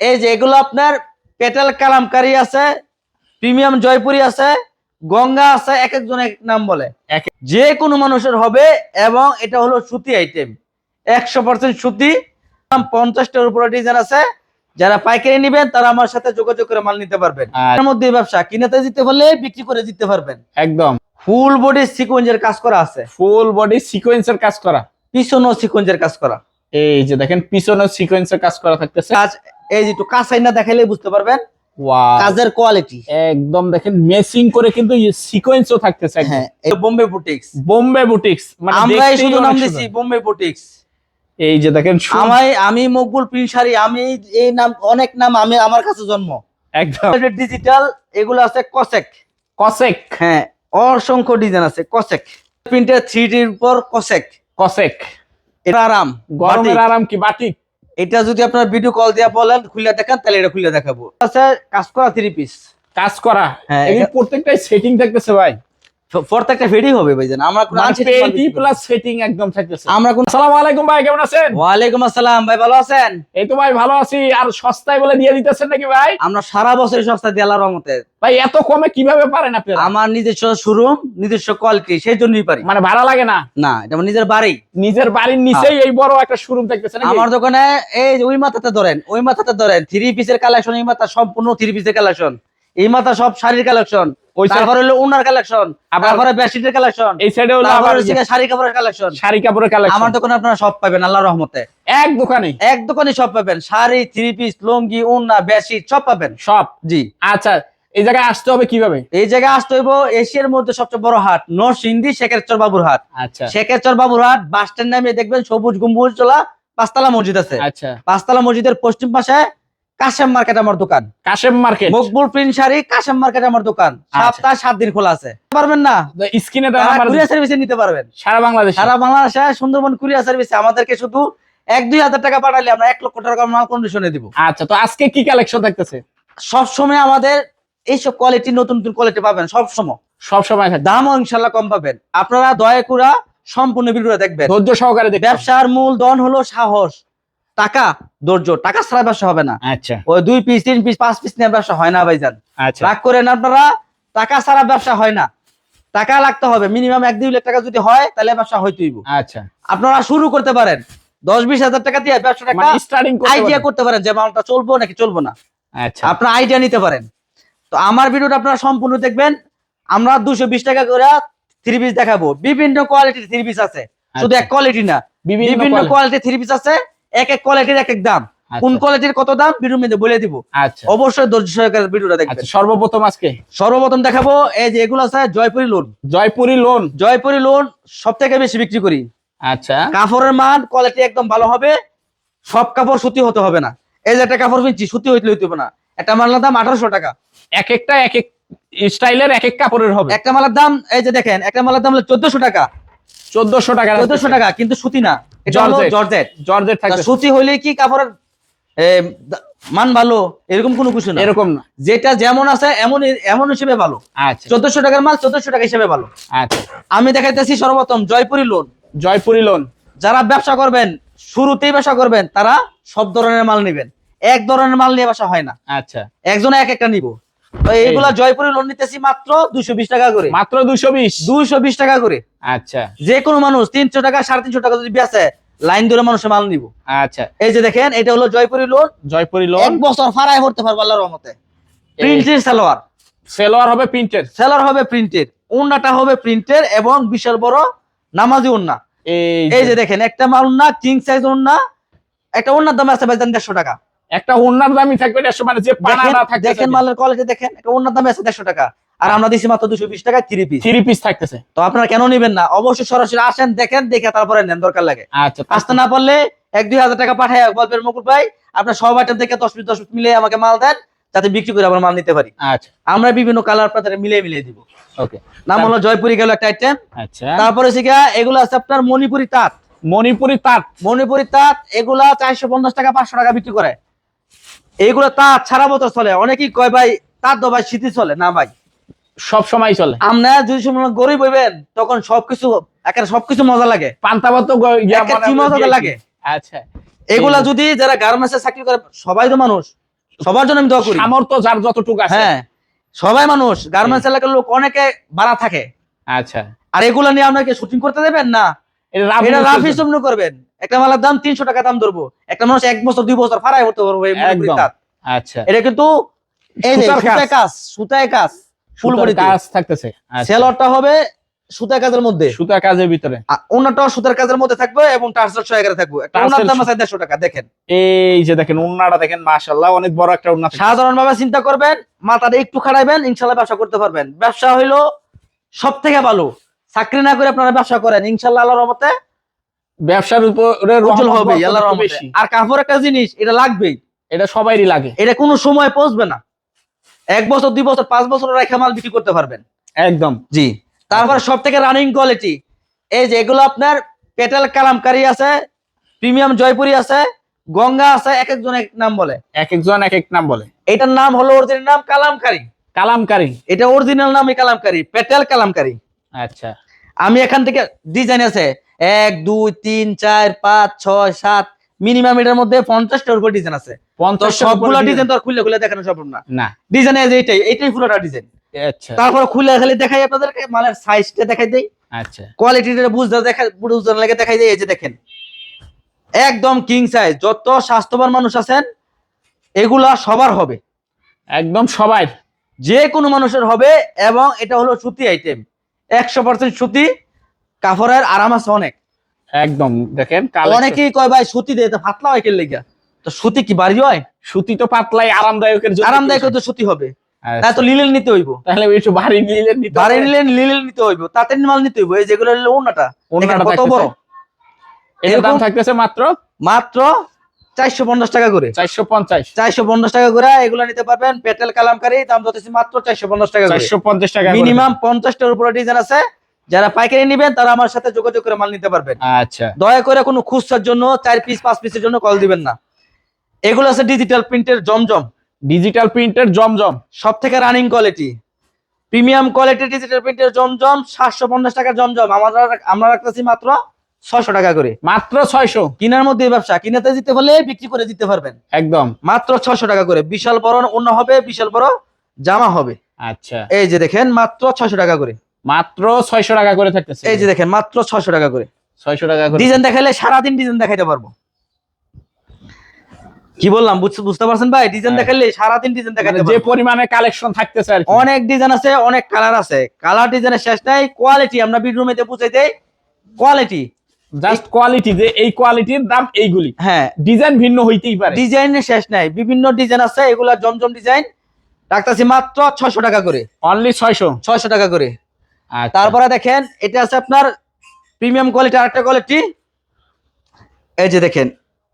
এই যে এগুলো আপনার পেটাল কালামকারী আছে প্রিমিয়াম জয়পুরি আছে গঙ্গা আছে এক একজন এক নাম বলে। যে কোনো মানুষের হবে এবং এটা হলো সুতি আইটেম একশো পার্সেন্ট সুতি। পঞ্চাশটার উপরে ডিজাইন আছে। যারা পাইকারি নেবেন তারা আমার সাথে যোগাযোগ করে মাল নিতে পারবেন। এর মধ্যে ব্যবসা কিনেতে দিতে পারলে বিক্রি করে দিতে পারবেন। একদম। ফুল বডি সিকোয়েন্সের কাজ করা আছে। ফুল বডি সিকোয়েন্সের কাজ করা। পিছনও সিকোয়েন্সের কাজ করা। এই যে দেখেন পিছনে সিকোয়েন্সের কাজ করা থাকতেছে। কাজ এই যে একটু কাঁচাই না দেখাইলে বুঝতে পারবেন। কাজের কোয়ালিটি একদম দেখেন মেসিং করে কিন্তু সিকোয়েন্সও থাকতেছে হ্যাঁ বোম্বে বুটিক্স বোম্বে বুটিক্স মানে আমরাই শুধু নাম দিছি বোম্বে বুটিক্স এই যে দেখেন আমি আমি মকবুল আমি এই নাম অনেক নাম আমি আমার কাছে জন্ম। একদম। ডিজিটাল এগুলো আছে কসেক কসেক হ্যাঁ অসংখ্য ডিজাইন আছে কসেক প্রিন্টের থ্রি ডির উপর কসেক কসেক এটা আরাম গরমের। আরাম কি বাটিক? এটা যদি আপনার ভিডিও কল দিয়ে বলেন খুলে দেখান তাহলে এটা খুলে দেখাবো। আছে কাজ করা থ্রি পিস কাজ করা? হ্যাঁ, প্রত্যেকটাই সেটিং থাকতেছে ভাই। প্রত্যেকটা ফেডি হবে ভাইজান। আমরা কোনো unsetting মাল পেটি না। প্লাস সেটিং একদম থাকতেছে। আমরা কোন আসসালামু আলাইকুম ভাই কেমন আছেন? ওয়ালাইকুম আসসালাম ভাই ভালো আছেন? এই তো ভাই ভালো আছি। আর সস্তায় বলে দিয়ে দিতেছেন নাকি ভাই? আমরা সারা বছর সস্তা দিয়ে আল্লাহর রহমতে। ভাই এত কমে কীভাবে পারেন আপনারা? আমার নিজস্ব শোরুম নিজস্ব কোয়ালিটি সেই জন্যই পারি। মানে ভাড়া লাগে না? না এটা আমার নিজের বাড়ি। নিজের বাড়ির নিচেই এই বড় একটা শোরুম থাকতেছে নাকি? আমার দোকানে এই ওই মাথাতে ধরেন ওই মাথাতে ধরেন থ্রি পিসের কালেকশন এই মাথা সম্পূর্ণ থ্রি পিসের কালেকশন এই মাথা সব শাড়ির কালেকশন তারপরে হলো উনার কালেকশন আবার- তারপরে বেডশিটের কালেকশন এই সাইডে হলো আবার শাড়ি কাপড়ের কালেকশন শাড়ি কাপড়ের কালেকশন আমার দোকানে আপনারা সব পাবেন আল্লাহর রহমতে। এক দোকানে? এক দোকানে সব পাবেন। শাড়ি থ্রি পিস লুঙ্গি উন্না বেডশিট সব পাবেন। সব? জি। আচ্ছা এই জায়গায় আসতে হবে কীভাবে? এই জায়গায় আসতে হইব এশিয়ার মধ্যে সবচেয়ে বড় হাট নরসিংদী শেখেরচর বাবুর হাট। আচ্ছা। শেখেরচর বাবুর হাট বাস স্ট্যান্ড নামে দেখবেন সবুজ গম্বুজ চলা পাঁচতলা মসজিদ আছে। আচ্ছা। পাঁচতলা মসজিদের পশ্চিম পাশে কাশেম মার্কেট আমার দোকান। Kashem market? Makbul print sari Kashem market আমার দোকান। আচ্ছা। সপ্তাহ সাত দিন খোলা আছে। পারবেন না? স্ক্রিনে নাম্বার কুরিয়ার সার্ভিসে নিতে পারবেন। সারা বাংলাদেশ? সারা বাংলাদেশে সুন্দরবন কুরিয়ার সার্ভিসে আমাদেরকে শুধু এক দুই হাজার টাকা পাঠালে আমরা এক লক্ষ টাকা মাল কন্ডিশনে দিব। আচ্ছা তো আজকে কি কালেকশন থাকতেছে সবসময় আমাদের এইসব কোয়ালিটি নতুন নতুন কোয়ালিটি পাবেন সবসময় সবসময় সব দামও ইনশাল্লাহ কম পাবেন। আপনারা দয়া করে সম্পূর্ণ ভিডিওটা দেখবেন। ধৈর্য সহকারে ব্যবসার মূল ধন হলো সাহস। টাকা ধৈর্য টাকা ছাড়া ব্যবসা হবে না। আচ্ছা। ওই দুই পিস তিন পিস পাঁচ পিস নিয়ে ব্যবসা হয় না ভাইজান। আচ্ছা। রাগ করেন আপনারা টাকা ছাড়া ব্যবসা হয় না। টাকা লাগতে হবে মিনিমাম এক দুই লাখ টাকা যদি হয় তাহলে ব্যবসা হইতেইব আচ্ছা। আপনারা শুরু করতে পারেন। দশ বিশ হাজার টাকা দিয়ে ব্যবসাটা মানে আইডিয়া করতে পারেন। যে মালটা চলবো নাকি চলবো না? আচ্ছা। আপনার আইডিয়া নিতে পারেন। তো আমার ভিডিওটা আপনারা সম্পূর্ণ দেখবেন। আমরা দুশো বিশ টাকা করে থ্রি পিস দেখাবো। বিভিন্ন কোয়ালিটির থ্রি পিস আছে। শুধু আচ্ছা। এক কোয়ালিটি না বিভিন্ন বিভিন্ন কোয়ালিটির থ্রি পিস আছে। এক এক কোয়ালিটির এক এক দাম। কোন আচ্ছা, কোয়ালিটির কত দাম? ভিডিওর মধ্যে বলে দিব। আচ্ছা। অবশ্যই ধৈর্য সহকারে ভিডিওটা দেখবেন। আচ্ছা সর্বপ্রথম আজকে? সর্বপ্রথম দেখাবো এই যে এগুলো আছে Jaipuri lawn Jaipuri lawn Jaipuri lawn সব থেকে বেশি বিক্রি করি। আচ্ছা। কাপড়ের মান কোয়ালিটি একদম ভালো হবে। সব কাপড় সুতি হতে হবে না। এই যে একটা কাপড় কিনছি সুতি হইতে হইতে হবে না। একটা মালার দাম আঠারোশো টাকা। এক একটা এক এক স্টাইলের এক এক কাপড়ের হবে। একটা মালার দাম এই যে দেখেন একটা মালার দাম হলো চোদ্দশো টাকা। চোদ্দশো টাকা চোদ্দশো টাকা কিন্তু সুতি না। এটা হলো জর্জেট। জর্জেট জর্জের সুতি হইলে কি কাপড়ের মান ভালো? এরকম কোনো কিছু না। এরকম না। যেটা যেমন আছে এমন এমন হিসেবে ভালো। আচ্ছা। চোদ্দশো টাকার মাল চোদ্দশো টাকা হিসেবে ভালো। আচ্ছা। আমি দেখাইতেছি সর্বপ্রথম জয়পুরি লোন জয়পুরি লোন যারা ব্যবসা করবেন শুরুতেই ব্যবসা করবেন তারা সব ধরনের মাল নেবেন। এক ধরনের মাল নিয়ে ব্যবসা হয় না। আচ্ছা। একজন এক একটা নিব। এইগুলা জয়পুরি লোন নিতেছি মাত্র দুইশো বিশ টাকা করে। মাত্র দুইশো বিশ? টাকা করে। আচ্ছা। যে কোনো মানুষ তিনশো টাকা সাড়ে তিনশো টাকা যদি বেচে লাইন ধরে মানুষের মাল নিব। আচ্ছা। এই যে দেখেন এটা হলো জয়পুরি লোন জয়পুরি এক লোন বছর ফারাই করতে পারব আল্লাহর রহমতে। প্রিন্টের সালোয়ার সেলোয়ার হবে প্রিন্টের সেলার হবে প্রিন্টের উন্নাটা হবে প্রিন্টের এবং বিশাল বড় নামাজি উন্না। এই যে দেখেন একটা মাল উন্না কিং সাইজ উন্না একটা উন্নার দাম আছে ভাইজান দেড়শো টাকা। একটা ওনার দামই থাকবে দেড়শো মানে যে পানা না থাকবে দেখেন মালের কোয়ালিটি দেখেন একটা উন্নার দাম আছে দেড়শো টাকা আর আমরা দিছি মাত্র দুশো বিশ টাকা থ্রি পিস থ্রি পিস থাকতেছে। তো আপনারা কেন নিবেন না? অবশ্যই সরাসরি আসেন দেখেন দেখে তারপরে নেন দরকার লাগে। আচ্ছা আসতে না পারলে এক দুই হাজার টাকা পাঠায় বলবেন মুকুল ভাই আপনার সব আইটেম থেকে দশ পিস দশ পিস মিলিয়ে আমাকে মাল দেন যাতে বিক্রি করে আমরা মাল নিতে পারি। আচ্ছা। আমরা বিভিন্ন কালার আপনাদের মিলিয়ে মিলিয়ে দিব। ওকে নাম হলো জয়পুরি গেল একটা আইটেম আচ্ছা। তারপরে গিয়া এগুলো আছে আপনার মণিপুরি তাঁত। মণিপুরি তাঁত। মণিপুরি তাঁত এগুলা চারশো পঞ্চাশ টাকা পাঁচশো টাকা বিক্রি করে। এইগুলো তাঁত সারা বছর চলে। অনেকেই কয় ভাই তাঁত দো ভাই শীতই চলে। না ভাই। সব সময় চলে। আমরা যদি সময় গরিব হইবেন তখন সবকিছু একেবারে সবকিছু মজা লাগে। তো আমরা মজা লাগে? আচ্ছা। এগুলা যদি যারা গার্মেন্টসে চাকরি করে সবাই তো মানুষ। সবার জন্য আমি দোয়া করি। সামর্থ্য যার যতটুকু আছে। হ্যাঁ সবাই মানুষ। গার্মেন্টস এলাকার লোক অনেকে বাড়া থাকে। আচ্ছা। আর এগুলা নিয়ে আপনাকে শুটিং করতে দেবেন না? এটা রাফ। হিসাব করবেন। একটা মালার দাম তিনশো টাকা দাম ধরবো। একটা মানুষ এক বছর দুই বছর ফারাই করতে পারব। আচ্ছা। এটা কিন্তু কাজ। সুতায় কাজ। সুতায় কাজ ফুল কাজ থাকতেছে। আচ্ছা। সেলরটা হবে সুতার কাজের মধ্যে। সুতার কাজের ভিতরে। আর সুতার কাজের মধ্যে থাকবে এবং টার্সেল সহায়কারে থাকবে। ওনার দাম আছে দেড়শো টাকা দেখেন। এই যে দেখেন দেখেন অনেক বড় একটা সাধারণ ভাবে চিন্তা করবেন মাথাটা একটু খাড়াইবেন ইনশাল্লাহ ব্যবসা করতে পারবেন। ব্যবসা হইল সব থেকে ভালো। চাকরি না করে আপনারা ব্যবসা করেন ইনশাল্লাহ আল্লাহর রহমতে ব্যবসার উপরে উজ্জ্বল হবে আল্লাহর রহমতে। আর কাপড় একটা জিনিস এটা লাগবেই। এটা সবাইরই লাগে। এটা কোনো সময় পৌঁছবে না। এক বছর দুই বছর পাঁচ বছর রেখে মাল বিক্রি করতে পারবেন। একদম। জি। তারপরে সব থেকে রানিং কোয়ালিটি এই যে এগুলো আপনার পেটেল কালামকারি আছে প্রিমিয়াম জয়পুরি আছে গঙ্গা আছে এক একজন এক নাম বলে। এক একজন এক এক নাম বলে। এটার নাম হলো অরিজিনাল নাম কালামকারি। কালামকারী। এটা অরিজিনাল নামই কালামকারি পেটেল কালামকারি। আচ্ছা। আমি এখান থেকে ডিজাইন আছে এক দুই তিন চার পাঁচ ছয় সাত মিনিমাম এটার মধ্যে পঞ্চাশটার উপর ডিজাইন আছে। পঞ্চাশ সবগুলো ডিজাইন তো আর খুলে খুলে দেখানো সম্ভব না। না। ডিজাইন এইটাই এইটাই পুরোটা ডিজাইন আচ্ছা। তারপর খুলে খালি দেখাই আপনাদেরকে মালের সাইজটা দেখাই দেই। আচ্ছা। কোয়ালিটিটা বুঝতে দেখা বুঝতে লাগে দেখাই দেই এই যে দেখেন। একদম কিং সাইজ যত স্বাস্থ্যবান মানুষ আছেন এগুলা সবার হবে। একদম সবাই যে কোনো মানুষের হবে এবং এটা হলো সুতি আইটেম একশো পার্সেন্ট সুতি কাপড়ের আরাম আছে অনেক। একদম দেখেন অনেকেই কয় ভাই সুতি দিয়ে তো পাতলা হয় কেন লেগা তো সুতি কি বাড়ি হয়? সুতি তো পাতলাই আরামদায়কের জন্য আরামদায়ক তো সুতি হবে। আচ্ছা। তাই তো লিলেন নিতে হইব। তাহলে একটু ভারী নিলে নিতে বাড়ি। নিলে লিলেন নিতে হইব। তাতে মাল নিতে হইব। এই যেগুলো হলো ওনাটা ওড়নাটা কত বড়। এটার দাম থাকতেছে মাত্র? মাত্র চারশো পঞ্চাশ টাকা করে। চারশো পঞ্চাশ। চারশো পঞ্চাশ টাকা করে এগুলো নিতে পারবেন। পেটেল কালামকারি দাম যাচ্ছে মাত্র চারশো পঞ্চাশ টাকা করে। চারশো পঞ্চাশ টাকা করে। মিনিমাম পঞ্চাশটার উপরে ডিজাইন আছে। যারা পাইকারি নিবেন তারা আমার সাথে যোগাযোগ করে মাল নিতে পারবেন। আচ্ছা। দয়া করে কোনো খুচরার জন্য চার পিস পাঁচ পিসের জন্য কল দিবেন না। এগুলো আছে ডিজিটাল প্রিন্টের জমজম। ডিজিটাল প্রিন্টের জমজম। সব থেকে running quality premium quality digital প্রিন্টের জমজম সাতশো পঞ্চাশ টাকার জমজম। আমরা আমরা রাখতেছি মাত্র ছয়শো টাকা করে। মাত্র ছয়শো। কিনার মধ্যে ব্যবসা কিনাতে দিতে বলে বিক্রি করে দিতে পারবেন। একদম। মাত্র ছয়শো টাকা করে। বিশাল বড় অন্য হবে বিশাল বড় জামা হবে। আচ্ছা। এই যে দেখেন মাত্র ছয়শো টাকা করে। মাত্র ছয়শো টাকা করে থাকতেছে। এই যে দেখেন মাত্র ছয়শো টাকা করে। ছয়শো টাকা করে। ডিজাইন দেখাইলে সারাদিন ডিজাইন দেখাইতে পারব। কি বললাম বুঝতে পারছেন ভাই? ডিজাইন হ্যাঁ। দেখাইলে সারাদিন ডিজাইন দেখাইতে মানে যে পারব। পরিমাণে কালেকশন থাকতেছে আর অনেক ডিজাইন আছে অনেক কালার আছে। কালার ডিজাইনের শেষ নাই কোয়ালিটি আমরা বেডরুমেতে বুঝাই দেই। কোয়ালিটি। জাস্ট কোয়ালিটি যে এই কোয়ালিটির দাম এইগুলি। হ্যাঁ। ডিজাইন ভিন্ন হইতেই পারে। ডিজাইনের শেষ নাই বিভিন্ন ডিজাইন আছে এগুলা জমজম ডিজাইন রাখতেছি মাত্র ছয়শো টাকা করে। অনলি ছয়শো। ছয়শো টাকা করে। তারপর তারপরে দেখেন এটা আছে আপনার প্রিমিয়াম কোয়ালিটি আরেকটা কোয়ালিটি এই যে দেখেন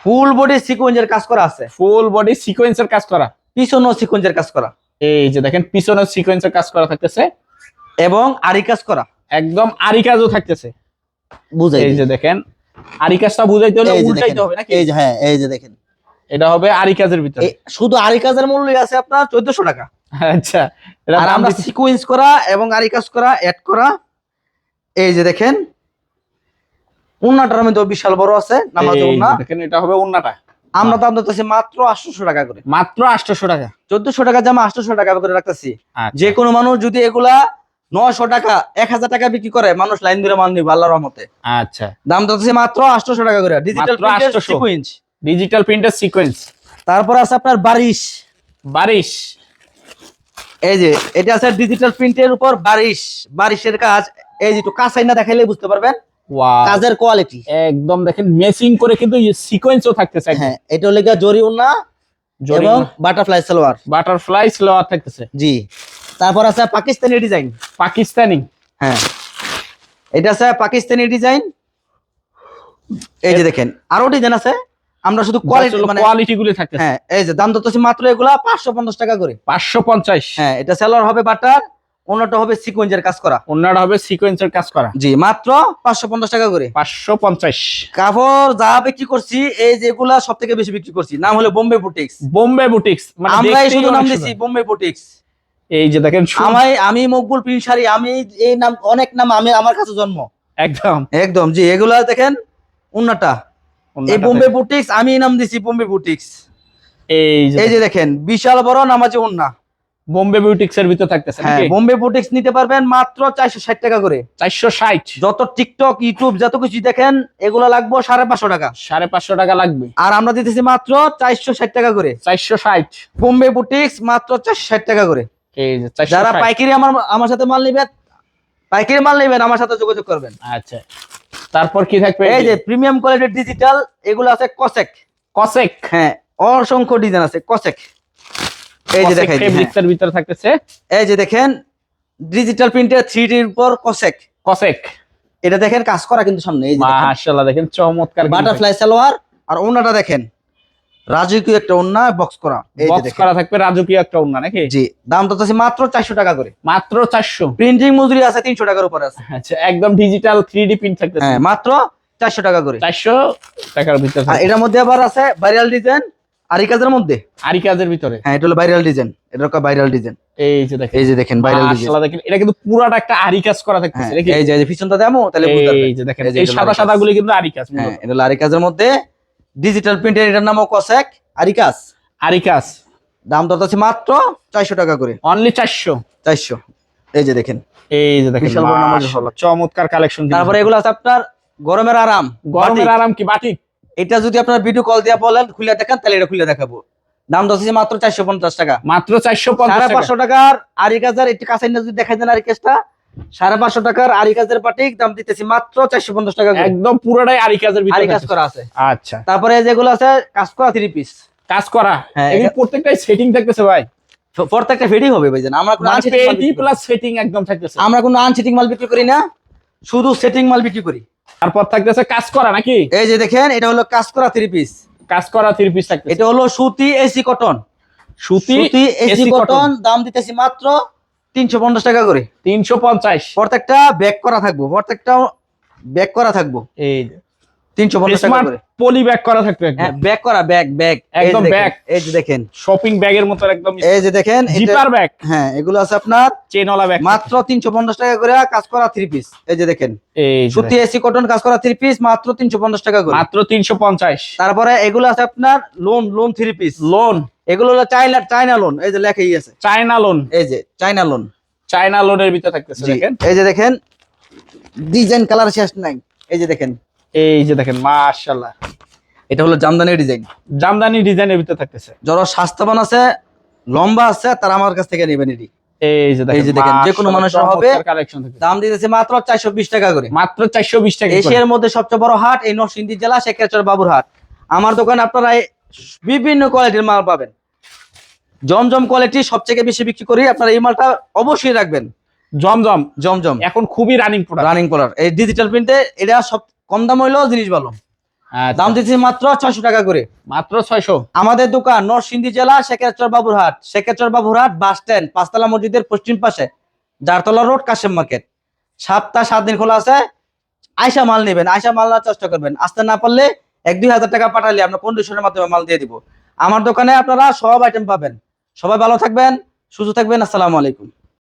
ফুল বডি সিকোয়েন্সের কাজ করা আছে। ফুল বডি সিকোয়েন্সের কাজ করা? পিছনও সিকোয়েন্সের কাজ করা। এই যে দেখেন পিছনে সিকোয়েন্সের কাজ করা থাকতেছে। এবং আরি কাজ করা। একদম আরি কাজও থাকতেছে। বুঝাই এই যে দেখেন আরি কাজটা বুঝাইতে হলে উল্টাইতে হবে নাকি? এই যে হ্যাঁ এই যে দেখেন। এটা হবে আরি কাজের ভিতরে। শুধু আরি কাজের মূল্য আছে আপনার চোদ্দশো টাকা। আচ্ছা আর আমরা সিকোয়েন্স করা এবং আরি কাজ করা অ্যাড করা এই যে দেখেন উন্নাটার মধ্যে বিশাল বড় আছে নামাজ উন্না। দেখেন এটা হবে উন্নাটা। আমরা দাম দিতেছি মাত্র আটশোশো টাকা করে। মাত্র আটশোশো টাকা। চোদ্দশো টাকা জামা আটশোশো টাকা করে রাখতেছি আচ্ছা। যে কোনো মানুষ যদি এগুলা নশো টাকা এক হাজার টাকা বিক্রি করে মানুষ লাইন ধরে মান নিবে আল্লাহর রহমতে। আচ্ছা। দাম দিতেছি মাত্র আটশোশো টাকা করে। ডিজিটাল 800 ডিজিটাল প্রিন্টের সিকোয়েন্স তারপর আছে আপনার বারিশ। বারিশ। এই যে এটা আছে ডিজিটাল প্রিন্টের উপর বারিশ। বারিশের কাজ এই যে একটু কাঁচাই না দেখাইলে বুঝতে পারবেন। কাজের কোয়ালিটি একদম দেখেন মেসিং করে কিন্তু সিকোয়েন্সও থাকতেছে হ্যাঁ এটা হলে গিয়ে জরি উন্না এবং বাটারফ্লাই সালোয়ার। বাটারফ্লাই স্লোয়ার থাকতেছে। জি। তারপর আছে পাকিস্তানি ডিজাইন পাকিস্তানি। হ্যাঁ। এটা আছে পাকিস্তানি ডিজাইন এই যে দেখেন আরও ডিজাইন আছে। আমরা শুধু কোয়ালিটি মানে কোয়ালিটি গুলি থাকতেছে। হ্যাঁ এই যে দাম দত্তছি মাত্র এগুলা পাঁচশো পঞ্চাশ টাকা করে। পাঁচশো পঞ্চাশ। হ্যাঁ এটা সেলর হবে বাটার অন্যটা হবে সিকোয়েন্সের কাজ করা। অন্যটা হবে সিকোয়েন্সের কাজ করা। জি মাত্র পাঁচশো পঞ্চাশ টাকা করে। পাঁচশো পঞ্চাশ। কাপড় যা বিক্রি করছি এই যেগুলা সব থেকে বেশি বিক্রি করছি। নাম হলো বোম্বে বুটিক্স বোম্বে বুটিক্স মানে দেখতেই শুধু নাম। দিছি বোম্বে বুটিক্স এই যে দেখেন আমি আমি মকবুল শাড়ি আমি এই নাম অনেক নাম আমি আমার কাছে জন্ম। একদম। একদম জি এগুলা দেখেন উন্নাটা এই বোম্বে বুটিক্স আমি নাম দিছি বোম্বে বুটিক্স। এই যে এই যে দেখেন বিশাল বড় নামাজি ওন্না বোম্বে বিউটিক্স এর ভিতর থাকতেছে হ্যাঁ বোম্বে বুটিক্স নিতে পারবেন মাত্র চারশো ষাট টাকা করে। চারশো ষাট? যত টিকটক ইউটিউব যত কিছু দেখেন এগুলো লাগবে সাড়ে পাঁচশো টাকা। সাড়ে পাঁচশো টাকা লাগবে। আর আমরা দিতেছি মাত্র চারশো ষাট টাকা করে। চারশো ষাট? বোম্বে বুটিক্স মাত্র চারশো ষাট টাকা করে। এই যে যারা। পাইকারি আমার আমার সাথে মাল নেবেন পাইকারি মাল নেবেন আমার সাথে যোগাযোগ করবেন। আচ্ছা। তারপর কি থাকবে? এই যে প্রিমিয়াম কোয়ালিটির ডিজিটাল এগুলো আছে কসেক কসেক হ্যাঁ অসংখ্য ডিজাইন আছে কসেক এই যে দেখেন হ্যাঁ। ফেব্রিক্স ভিতর থাকতেছে। এই যে দেখেন ডিজিটাল প্রিন্টের থ্রি ডির উপর কসেক কসেক এটা দেখেন কাজ করা কিন্তু সামনে এই যে মাশাআল্লাহ দেখেন চমৎকার বাটারফ্লাই সালোয়ার আর ওনাটা দেখেন। রাজকীয় একটা ওন্না বক্স করা। বক্স করা থাকবে রাজকীয় একটা উন্না নাকি? জি দাম তো মাত্র চারশো টাকা করে। মাত্র চারশো। প্রিন্টিং মজুরি আছে তিনশো টাকার উপরে আছে। আচ্ছা একদম ডিজিটাল থ্রি ডি প্রিন্ট থাকতেছে। হ্যাঁ মাত্র চারশো টাকা করে। চারশো টাকার ভিতর আর এটার মধ্যে আবার আছে ভাইরাল ডিজাইন আর এই কাজের মধ্যে? আরি কাজের ভিতরে? হ্যাঁ এটা হলো ভাইরাল ডিজাইন এটা ভাইরাল ডিজাইন এই যে দেখেন। এই যে দেখেন ভাইরাল ডিজাইন মাশাআল্লাহ দেখেন এটা কিন্তু পুরাটা একটা আরি কাজ করা থাকতেছে হ্যাঁ নাকি? এই যে এই যে পিছনটা দেমো তাহলে বুঝতে পারবেন। এই যে দেখেন এই সাদা সাদা। গুলি কিন্তু আরি কাজ হ্যাঁ এটা হলো আরি কাজের মধ্যে ডিজিটাল প্রিন্টের এটার নামও কসেক আরিকাস আরি কাজ দাম দর আছে মাত্র চারশো টাকা করে। অনলি চারশো। চারশো। এই যে দেখেন। এই যে দেখেন চমৎকার কালেকশন তারপরে এগুলো আছে আপনার গরমের আরাম। গরমের আরাম কি বাটিক? এটা যদি আপনার ভিডিও কল দিয়ে বলেন খুলে দেখান তাহলে এটা খুলে দেখাবো। দাম আছে মাত্র চারশো পঞ্চাশ টাকা। মাত্র চারশো পঞ্চাশ পাঁচশো টাকার আরি কাজের একটু কাছে যদি দেখাই দেন আরি কাজটা সাড়ে পাঁচশো টাকার আরি কাজের পাটিক দাম দিতেছি মাত্র চারশো পঞ্চাশ টাকা। একদম পুরোটাই আরি কাজের আরি কাজ করা আছে। আচ্ছা। তারপরে যেগুলো আছে কাজ করা থ্রি পিস কাজ করা? হ্যাঁ, প্রত্যেকটাই সেটিং থাকতেছে ভাই। প্রত্যেকটা ফিটিং হবে ভাইজান। আমরা কোনো না। প্লাস সেটিং একদম থাকতেছে। আমরা কোনো আনসিটিং মাল বিক্রি করি না শুধু সেটিং মাল বিক্রি করি। তারপর থাকতেছে কাজ করা নাকি? এই যে দেখেন এটা হলো কাজ করা থ্রি পিস কাজ করা থ্রি পিস থাকতেছে। এটা হলো সুতি এসি কটন। সুতি সুতি এসি কটন। দাম দিতেছি মাত্র তিনশো পঞ্চাশ টাকা করে। তিনশো পঞ্চাশ। প্রত্যেকটা ব্যাক করা থাকব প্রত্যেকটা ব্যাক করা থাকব। এই তিনশো পঞ্চাশ টাকা করে। পলি ব্যাগ করা থাকবে হ্যাঁ করা ব্যাগ ব্যাগ একদম। এই যে দেখেন। শপিং ব্যাগের মতো একদম এই যে দেখেন জিপার ব্যাগ হ্যাঁ এগুলো আছে আপনার চেনওয়ালা ব্যাগ মাত্র তিনশো পঞ্চাশ টাকা করে কাজ করা থ্রি পিস এই যে দেখেন এই সুতি এসি কটন কাজ করা থ্রি পিস মাত্র তিনশো পঞ্চাশ টাকা করে। মাত্র তিনশো পঞ্চাশ। তারপরে এগুলো আছে আপনার lawn lawn three piece lawn এগুলো হলো চাইনা চাইনা লোন এই যে লেখাই আছে। চায়না লোন এই যে চাইনা লোন চায়না লোনের ভিতরে থাকতেছে দেখেন। এই যে দেখেন ডিজাইন কালার শেষ নাই। এই যে দেখেন। এই যে দেখেন মাশাআল্লাহ। এটা হলো জামদানি ডিজাইন জামদানি ডিজাইনের ভিতরে থাকতেছে। যারা স্বাস্থ্যবান আছে লম্বা আছে তারা আমার কাছ থেকে নেবেন এটি। এই যে দেখেন এই যে দেখেন, যে কোনো মানুষের হবে। দাম দিতেছে মাত্র চারশো বিশ টাকা করে। মাত্র চারশো বিশ টাকা এশিয়ার মধ্যে সবচেয়ে বড় হাট এই নরসিংদী জেলা শেখেরচর বাবুর হাট আমার দোকানে আপনারা বিভিন্ন কোয়ালিটির মাল পাবেন। জমজম কোয়ালিটি সবচেয়ে বেশি বিক্রি করি আপনারা এই মালটা অবশ্যই রাখবেন। জমজম জমজম। এখন খুবই রানিং প্রোডাক্ট রানিং কলার এই ডিজিটাল প্রিন্টে এটা সব কম দাম হইলেও জিনিস ভালো। দাম দিচ্ছি মাত্র ছয়শো টাকা করে। মাত্র ছয়শো? আমাদের দোকান নরসিংদী জেলা শেখেরচর বাবুরহাট। শেখেরচর বাবুরহাট বাস স্ট্যান্ড পাঁচতলা মসজিদের পশ্চিম পাশে। Jartala road Kashem market. সাতটা সাত দিন খোলা আছে। আয়সা মাল নেবেন আয়সা মাল নেওয়ার চেষ্টা করবেন। আসতে না পারলে এক দুই হাজার টাকা পাঠালে আমরা কন্ডিশনের মাধ্যমে মাল দিয়ে দিব। আমার দোকানে আপনারা সব আইটেম পাবেন। সবাই ভালো থাকবেন, সুস্থ থাকবেন, আসসালামু আলাইকুম।